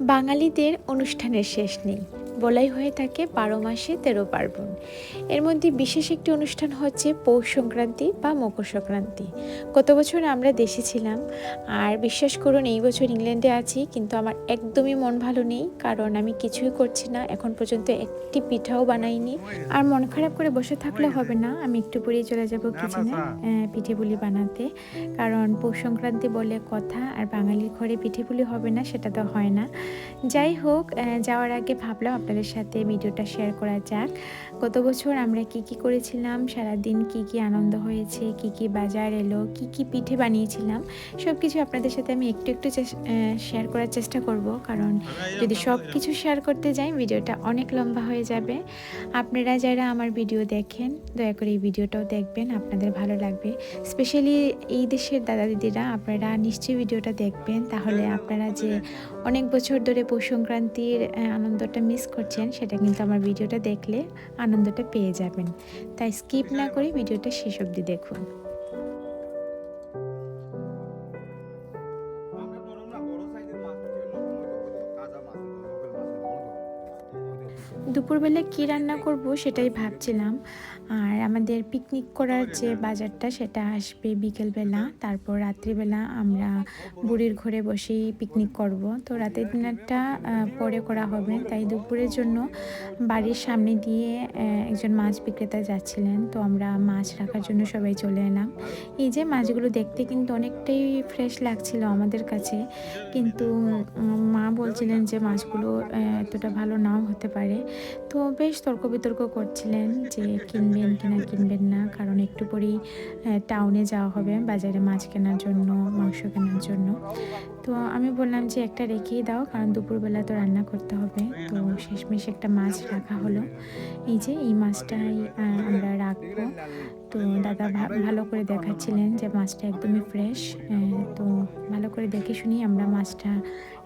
বাঙালিদের অনুষ্ঠানের শেষ নেই। বলাই হয়ে থাকে বারো মাসে তেরো পার্বণ। এর মধ্যে বিশেষ একটি অনুষ্ঠান হচ্ছে পৌষ সংক্রান্তি বা মকর সংক্রান্তি। গত বছর আমরা দেশে ছিলাম, আর বিশ্বাস করুন এই বছর ইংল্যান্ডে আছি, কিন্তু আমার একদমই মন ভালো নেই, কারণ আমি কিছুই করছি না, এখন পর্যন্ত একটি পিঠাও বানাইনি। আর মন খারাপ করে বসে থাকলে হবে না, আমি একটু পরেই চলে যাব কিচেনে পিঠে পুলি বানাতে। কারণ পৌষ সংক্রান্তি বলে কথা, আর বাঙালির ঘরে পিঠে পুলি হবে না, সেটা তো হয় না। যাই হোক যাওয়ার আগে ভাবলাম আপনাদের সাথে ভিডিওটা শেয়ার করা যাক। গত বছর আমরা কি কি করেছিলাম, সারাদিন কি কি আনন্দ হয়েছে, কি কি বাজার এলো, কি কি পিঠে বানিয়েছিলাম সব কিছু আপনাদের সাথে আমি একটু একটু শেয়ার করার চেষ্টা করব। কারণ যদি সব কিছু শেয়ার করতে যাই, ভিডিওটা অনেক লম্বা হয়ে যাবে। আপনারা যারা আমার ভিডিও দেখেন, দয়া করে এই ভিডিওটাও দেখবেন, আপনাদের ভালো লাগবে। স্পেশালি এই দেশের দাদা দিদিরা আপনারা নিশ্চয়ই ভিডিওটা দেখবেন। তাহলে আপনারা যে অনেক বছর ধরে পৌষ সংক্রান্তির আনন্দটা মিস করছেন, সেটা কিন্তু আমার ভিডিওটা দেখলে আনন্দটা পেয়ে যাবেন। তাই স্কিপ না করে ভিডিওটা শেষ অবধি দেখুন। দুপুরবেলা কী রান্না করব সেটাই ভাবছিলাম। আর আমাদের পিকনিক করার যে বাজারটা সেটা আসবে বিকেলবেলা, তারপর রাত্রিবেলা আমরা বুড়ির ঘরে বসেই পিকনিক করব। তো রাতের ডিনারটা পরে করা হবে। তাই দুপুরের জন্য বাড়ির সামনে দিয়ে একজন মাছ বিক্রেতা যাচ্ছিলেন। তো আমরা মাছ রাখার জন্য সবাই চলে এলাম। এই যে মাছগুলো দেখতে কিন্তু অনেকটাই ফ্রেশ লাগছিল আমাদের কাছে। কিন্তু মা বলছিলেন যে মাছগুলো এতটা ভালো নাও হতে পারে। তো বেশ তর্ক বিতর্ক করছিলেন যে কিনবেন কিনা কিনবেন না, কারণ একটু পরেই টাউনে যাওয়া হবে, বাজারে মাছ কেনার জন্য, মাংস কেনার জন্য। তো আমি বললাম যে একটা রেখেই দাও, কারণ দুপুরবেলা তো রান্না করতে হবে। তো শেষমেশ একটা মাছ রাখা হলো। এই যে, এই মাছটাই আমরা রাখব। তো দাদা ভালো করে দেখাচ্ছিলেন যে মাছটা একদমই ফ্রেশ তো ভালো করে দেখে শুনি আমরা মাছটা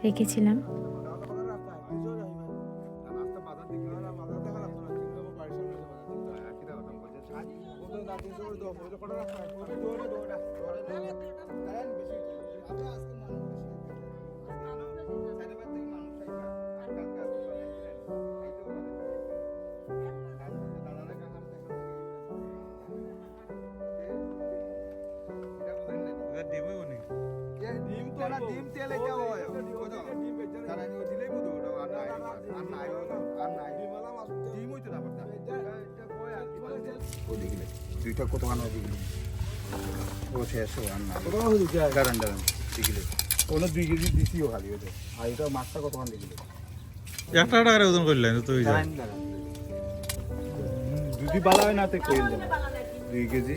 রেখেছিলাম। ডিম তো না ডিম তেলে কে হয়। তারা দিলেই মতো ওটা আর নাই। আর নাই আর নাই। ডিম হইতো না দুইটা কত খানা দিগলে ও শেষ ও আর না। কত খানা দিগলে দাঁড়ান দাঁড়ান দিগলে ওগুলো দুই কেজি দিছিও খালি ওদের। আর এটা মাছটা কত খানা দিগলে একটা টাকার ওজন করলেন তো ওই যদি বালা হয় না তে কইল দেন দুই কেজি?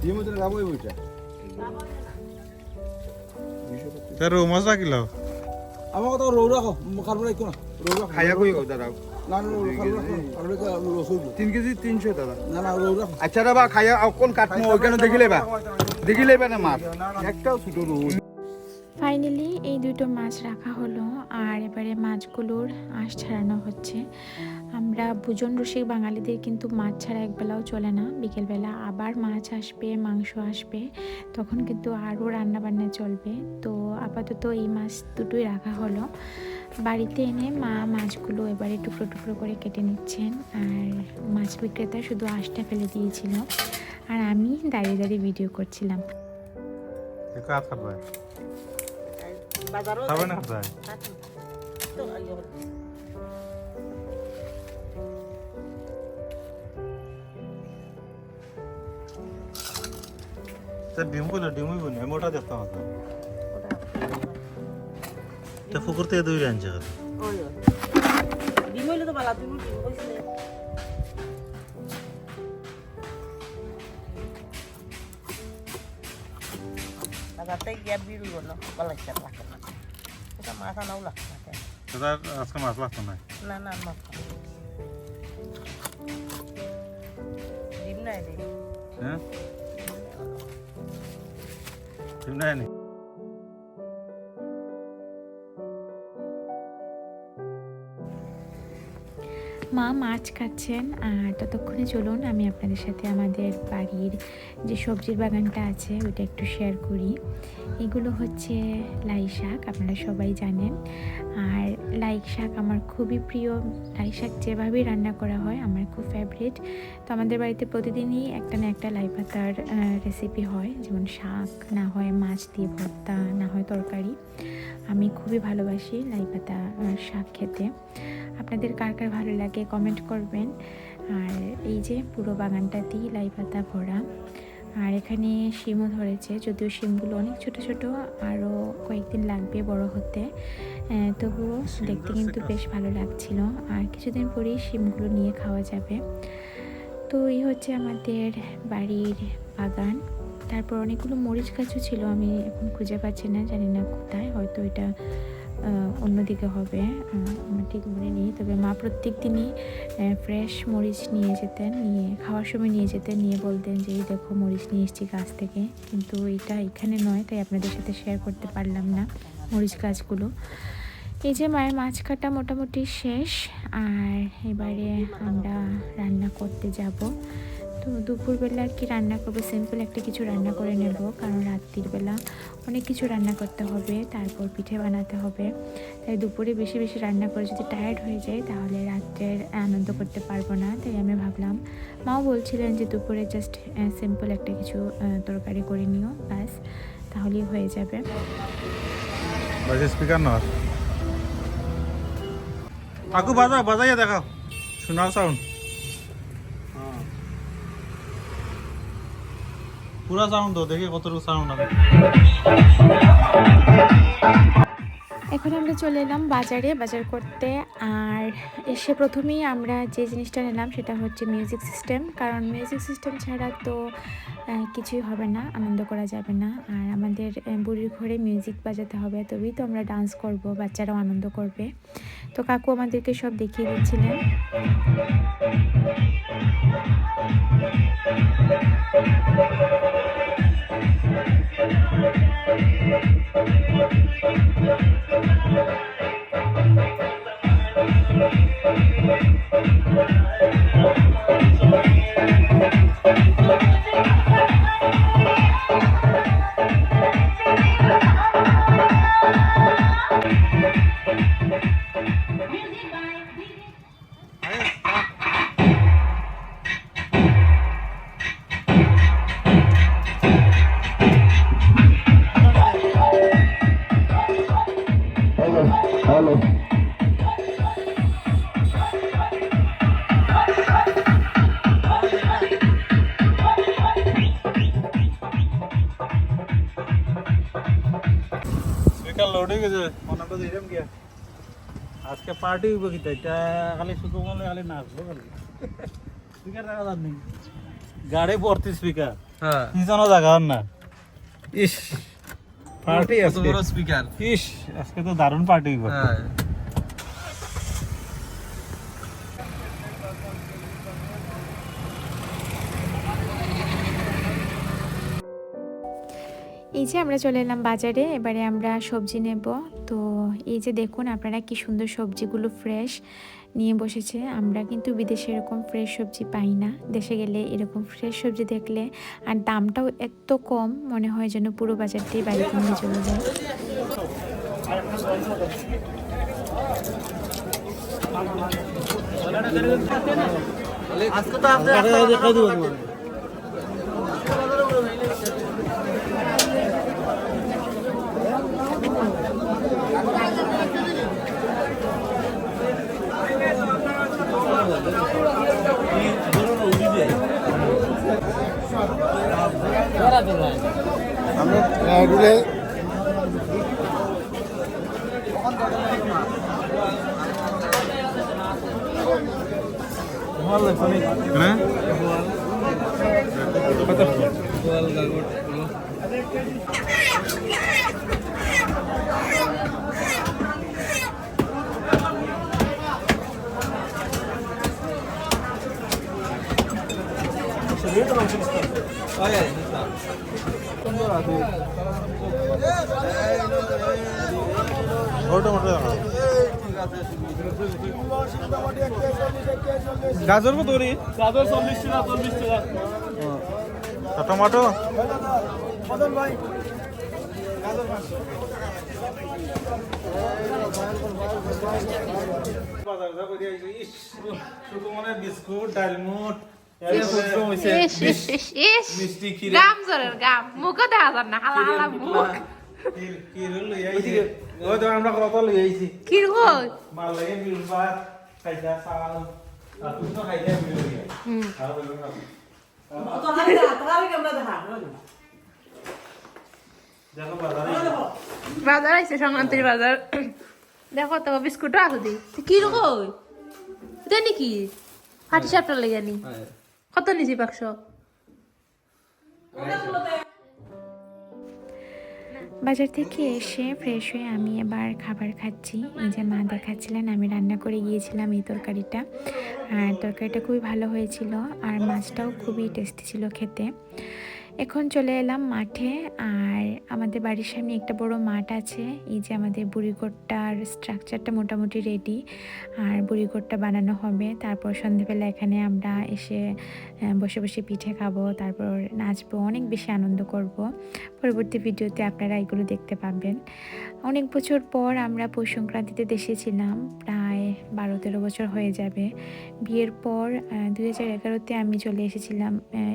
ডিম ওদের যাব ওই বইটা তার রৌ মাছ রাখিল আমার কথা রৌ রাখো খাবার রাখো না। রৌ রাখো। খাইয়া কই দাদা তিন কেজি? তিনশো দাদা। আচ্ছা দাদা খাইয়া কোন কাটমো ওইখানে দেখিলে বা দেখিলে বা না মাছ? একটাও ছোট ফাইনালি এই দুটো মাছ রাখা হলো আর এবারে মাছগুলোর আঁশ ছাড়ানো হচ্ছে। আমরা ভোজন রসিক বাঙালিদের কিন্তু মাছ ছাড়া একবেলাও চলে না। বিকেলবেলা আবার মাছ আসবে, মাংস আসবে, তখন কিন্তু আরও রান্নাবান্না চলবে। তো আপাতত এই মাছ দুটোই রাখা হলো। বাড়িতে এনে মা মাছগুলো এবারে টুকরো টুকরো করে কেটে নিচ্ছেন। আর মাছ বিক্রেতা শুধু আঁশটা ফেলে দিয়েছিল। আর আমি দাঁড়িয়ে দাঁড়িয়ে ভিডিও করছিলাম। বাজারও খাবে না খাবে তো আইও। তার ডিম করলে ডিমই বনি আমি ওটা দেখতাম তো তা পুকুর থেকে দুই আনছে ওই। ডিম হইলে তো বালা ডিম। গিয়া এটা মাথা নাও লাগছে না কেন? তার আজকে মাছ লাগতো না না না মাথা ডিম নাই রে হ্যাঁ ডিম মা মাছ কাটছেন আর ততক্ষণে চলুন আমি আপনাদের সাথে আমাদের বাড়ির যে সবজির বাগানটা আছে, ওইটা একটু শেয়ার করি। এগুলো হচ্ছে লাই শাক, আপনারা সবাই জানেন। আর লাই শাক আমার খুবই প্রিয়। লাই শাক যেভাবেই রান্না করা হয়, আমার খুব ফেভারিট তো আমাদের বাড়িতে প্রতিদিনই একটা না একটা লাই পাতার রেসিপি হয়। যেমন শাক, না হয় মাছ দিয়ে ভর্তা, না হয় তরকারি। আমি খুবই ভালোবাসি লাই পাতা শাক খেতে। আপনাদের কার কার ভালো লাগে? কমেন্ট করবেন। আর এই যে পুরো বাগানটা বাগানটাতেই লাই পাতা ভরা। আর এখানে শিমও ধরেছে যদিও শিমগুলো অনেক ছোট ছোট আরও কয়েকদিন লাগবে বড় হতে। তবুও দেখতে কিন্তু বেশ ভালো লাগছিল। আর কিছুদিন পরেই শিমগুলো নিয়ে খাওয়া যাবে। তো এই হচ্ছে আমাদের বাড়ির বাগান। তারপর অনেকগুলো মরিচ গাছও ছিল আমি এখন খুঁজে পাচ্ছি না জানি না কোথায় হয়তো এটা অন্যদিকে হবে। আমার ঠিক মনে নেই, তবে মা প্রত্যেক দিনই ফ্রেশ মরিচ নিয়ে যেতেন, নিয়ে খাওয়ার সময় নিয়ে যেতেন, নিয়ে বলতেন যে, এই দেখো, মরিচ নিয়ে এসেছি গাছ থেকে। কিন্তু এটা এখানে নয়, তাই আপনাদের সাথে শেয়ার করতে পারলাম না মরিচ গাছগুলো। এই যে মায়ের মাছ কাটা মোটামুটি শেষ, আর এবারে আমরা রান্না করতে যাব। তো দুপুরবেলা কি রান্না করব। সিম্পল একটা কিছু রান্না করে নেব, কারণ রাত্রির বেলা অনেক কিছু রান্না করতে হবে, তারপর পিঠে বানাতে হবে। তাই দুপুরে বেশি বেশি রান্না করে যদি টায়ার্ড হয়ে যায় তাহলে রাত্রের আনন্দ করতে পারব না। তাই আমি ভাবলাম, মাও বলছিলেন যে দুপুরে জাস্ট সিম্পল একটা কিছু তরকারি করে নিও, ব্যাস, তাহলেই হয়ে যাবে। স্পিকার বাজাইয়া দেখাও, শোনাও সাউন্ড পুরা সাউন্ড দেখে কতটুকু সাউন্ড আছে এখন আমরা চলে এলাম বাজারে, বাজার করতে। আর এসে প্রথমেই আমরা যে জিনিসটা নিলাম সেটা হচ্ছে মিউজিক সিস্টেম কারণ মিউজিক সিস্টেম ছাড়া তো কিছুই হবে না, আনন্দ করা যাবে না। আর আমাদের বুড়ির ঘরে মিউজিক বাজাতে হবে তবেই তো আমরা ডান্স করব, বাচ্চারাও আনন্দ করবে। তো কাকু আমাদেরকে সব দেখিয়ে দিচ্ছিলেন। Thank you. স্পিকার লোড হয়ে গেছে। মনে তো দিলাম গিয়া আজকে পার্টি হইব কি এটা খালি শুধু বলে খালি নাচবো খালি। স্পিকার দেখা যান নি গাড়ি ভর্তি স্পিকার। হ্যাঁ। জায়গা না। ইস। পার্টি বড় স্পিকার ইস আজকে তো দারুণ পার্টি হইব হ্যাঁ। এই যে আমরা চলে এলাম বাজারে এবারে আমরা সবজি নেব। তো এই যে দেখুন আপনারা কি সুন্দর সবজিগুলো ফ্রেশ নিয়ে বসেছে। আমরা কিন্তু বিদেশে এরকম ফ্রেশ সবজি পাই না। দেশে গেলে এরকম ফ্রেশ সবজি দেখলে আর দামটাও এত কম মনে হয় যেন পুরো বাজারটাই বাড়িতে নিয়ে চলে যায়। আজকে তো আপনি আমরা রুলে হ্যাঁ ছোট মোটো গাজর কত গাজর চল্লিশ টাকা চল্লিশ টাকা। টমাটো বিস্কুট ডালমুট। মিষ্টি ক্ষীর গাম জোরের গাম মুখও দেখা যান না মুখ তো কি কই মাল লাগে মিল ভাত খাইতা আর তুমি তো খাইতা মিল আর বলব না বাজারে বাজার আইছে সংক্রান্তির বাজার। দেখো তো বিস্কুট আছে দি। কি কই? দে নাকি? সাপটা লেগে নি। কত নিছি বাক্স বাজার থেকে এসে ফ্রেশ হয়ে আমি এবার খাবার খাচ্ছি। এই যে মা দেখাচ্ছিলেন, আমি রান্না করে গিয়েছিলাম এই তরকারিটা। আর তরকারিটা খুবই ভালো হয়েছিল, আর মাছটাও খুবই টেস্টি ছিল খেতে। এখন চলে এলাম মাঠে, আর আমাদের বাড়ির সামনে একটা বড় মাঠ আছে। এই যে আমাদের বুড়িগোটটার স্ট্রাকচারটা মোটামুটি রেডি আর বুড়িগোটটা বানানো হবে। তারপর সন্ধেবেলা এখানে আমরা এসে বসে বসে পিঠে খাব, তারপর নাচবো, অনেক বেশি আনন্দ করব। পরবর্তী ভিডিওতে আপনারা এগুলো দেখতে পাবেন। অনেক বছর পর আমরা পৌষ সংক্রান্তিতে দেশে ছিলাম, প্রায় বারো তেরো বছর হয়ে যাবে। বিয়ের পর দুই হাজার এগারোতে আমি চলে এসেছিলাম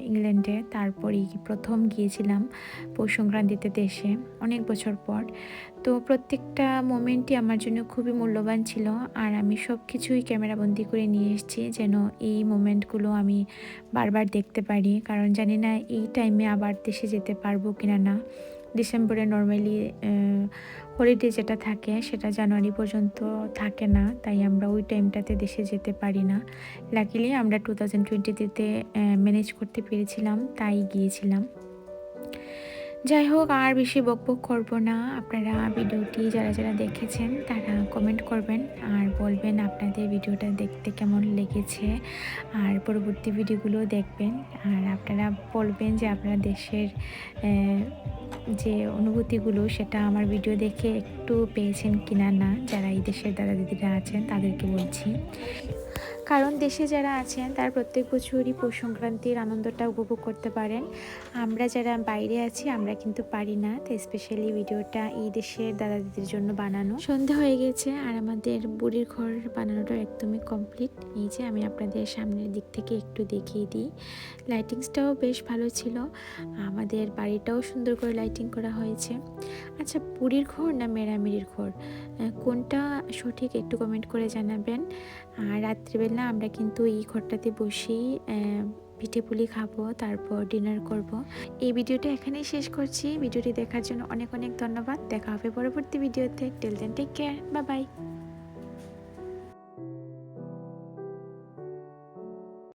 ইংল্যান্ডে। তারপরেই প্রথম গিয়েছিলাম পৌষ সংক্রান্তিতে দেশে, অনেক বছর পর। তো প্রত্যেকটা মোমেন্টই আমার জন্য খুবই মূল্যবান ছিল। আর আমি সব কিছুই ক্যামেরাবন্দি করে নিয়ে এসেছি যেন এই মোমেন্টগুলো আমি বারবার দেখতে পারি। কারণ জানি না এই টাইমে আবার দেশে যেতে পারব কিনা না। ডিসেম্বরে নর্মালি হলিডে যেটা থাকে, সেটা জানুয়ারি পর্যন্ত থাকে না, তাই আমরা ওই টাইমটাতে দেশে যেতে পারি না। লাকিলি আমরা টু থাউজেন্ড টোয়েন্টিতে ম্যানেজ করতে পেরেছিলাম, তাই গিয়েছিলাম। যাই হোক, আর বেশি বকবক করব না। আপনারা ভিডিওটি যারা যারা দেখেছেন, তারা কমেন্ট করবেন আর বলবেন আপনাদের ভিডিওটা দেখতে কেমন লেগেছে। আর পরবর্তী ভিডিওগুলো দেখবেন। আর আপনারা বলবেন যে আপনারা দেশের যে অনুভূতিগুলো, সেটা আমার ভিডিও দেখে একটু পেয়েছেন কিনা না, যারা এই দেশের দাদা দিদিরা আছেন, তাদেরকে বলছি। কারণ দেশে যারা আছেন, তারা প্রত্যেক বছরই পৌষ সংক্রান্তির আনন্দটা উপভোগ করতে পারেন। আমরা যারা বাইরে আছি, আমরা কিন্তু পারি না। তো স্পেশালি ভিডিওটা এই দেশের দাদা দিদির জন্য বানানো। সন্ধে হয়ে গেছে আর আমাদের বুড়ির ঘর বানানোটা একদমই কমপ্লিট এই যে আমি আপনাদের সামনের দিক থেকে একটু দেখিয়ে দিই। লাইটিংসটাও বেশ ভালো ছিল। আমাদের বাড়িটাও সুন্দর করে লাইটিং করা হয়েছে। আচ্ছা পুরীর ঘর না মেরামেরির ঘর? কোনটা সঠিক একটু কমেন্ট করে জানাবেন। আর রাত্রিবেলা আমরা কিন্তু এই ঘরটাতে বসেই পিঠে পুলি খাব, তারপর ডিনার করব। এই ভিডিওটা এখানেই শেষ করছি। ভিডিওটি দেখার জন্য অনেক অনেক ধন্যবাদ। দেখা হবে পরবর্তী ভিডিওতে। টেল দেন টেক কেয়ার বা বাই